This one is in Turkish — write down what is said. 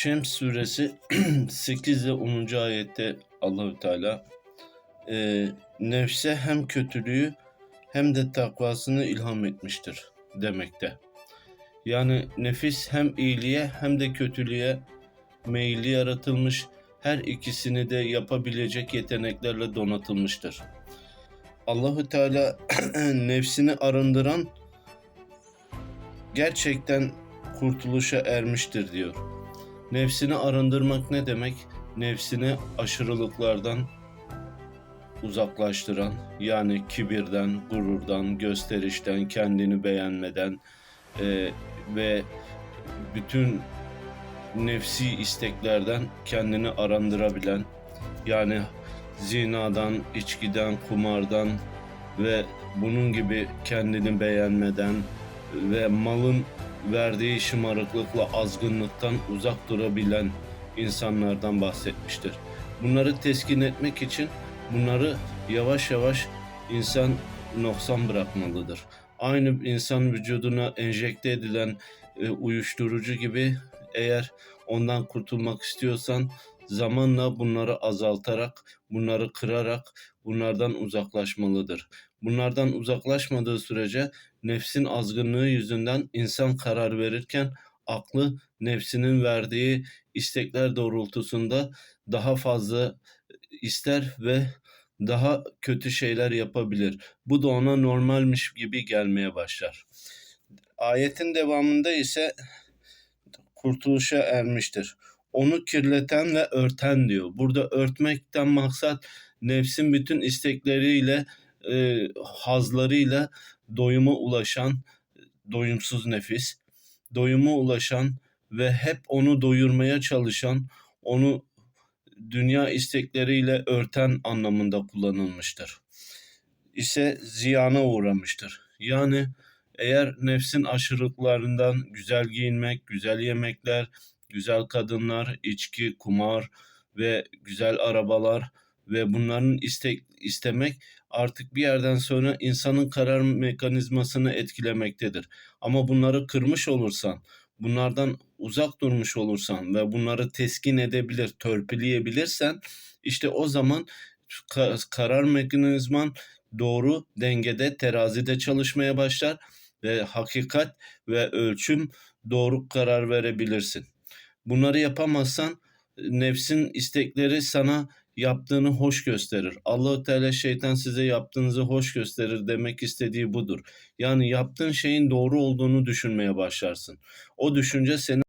Şems suresi 8 ile 10. ayette Allahü Teala e, nefse hem kötülüğü hem de takvasını ilham etmiştir demekte. Yani nefis hem iyiliğe hem de kötülüğe meyilli yaratılmış, her ikisini de yapabilecek yeteneklerle donatılmıştır. Allahü Teala nefsini arındıran gerçekten kurtuluşa ermiştir diyor. Nefsini arındırmak ne demek? Nefsini aşırılıklardan uzaklaştıran, yani kibirden, gururdan, gösterişten, kendini beğenmeden e, ve bütün nefsi isteklerden kendini arındırabilen, yani zinadan, içkiden, kumardan ve bunun gibi kendini beğenmeden ve malın verdiği şımarıklıkla azgınlıktan uzak durabilen insanlardan bahsetmiştir. Bunları teskin etmek için bunları yavaş yavaş insan noksan bırakmalıdır. Aynı insan vücuduna enjekte edilen e, uyuşturucu gibi eğer ondan kurtulmak istiyorsan zamanla bunları azaltarak, bunları kırarak bunlardan uzaklaşmalıdır. Bunlardan uzaklaşmadığı sürece nefsin azgınlığı yüzünden insan karar verirken aklı nefsinin verdiği istekler doğrultusunda daha fazla ister ve daha kötü şeyler yapabilir. Bu da ona normalmiş gibi gelmeye başlar. Ayetin devamında ise kurtuluşa ermiştir. Onu kirleten ve örten diyor. Burada örtmekten maksat nefsin bütün istekleriyle, e, hazlarıyla doyuma ulaşan doyumsuz nefis, doyuma ulaşan ve hep onu doyurmaya çalışan, onu dünya istekleriyle örten anlamında kullanılmıştır. İse ziyana uğramıştır. Yani eğer nefsin aşırılıklarından güzel giyinmek, güzel yemekler, güzel kadınlar, içki, kumar ve güzel arabalar ve bunların istek istemek artık bir yerden sonra insanın karar mekanizmasını etkilemektedir. Ama bunları kırmış olursan, bunlardan uzak durmuş olursan ve bunları teskin edebilir, törpüleyebilirsen işte o zaman ka- karar mekanizman doğru dengede, terazide çalışmaya başlar ve hakikat ve ölçüm doğru karar verebilirsin. Bunları yapamazsan nefsin istekleri sana yaptığını hoş gösterir. Allahu Teala şeytan size yaptığınızı hoş gösterir demek istediği budur. Yani yaptığın şeyin doğru olduğunu düşünmeye başlarsın. O düşünce seni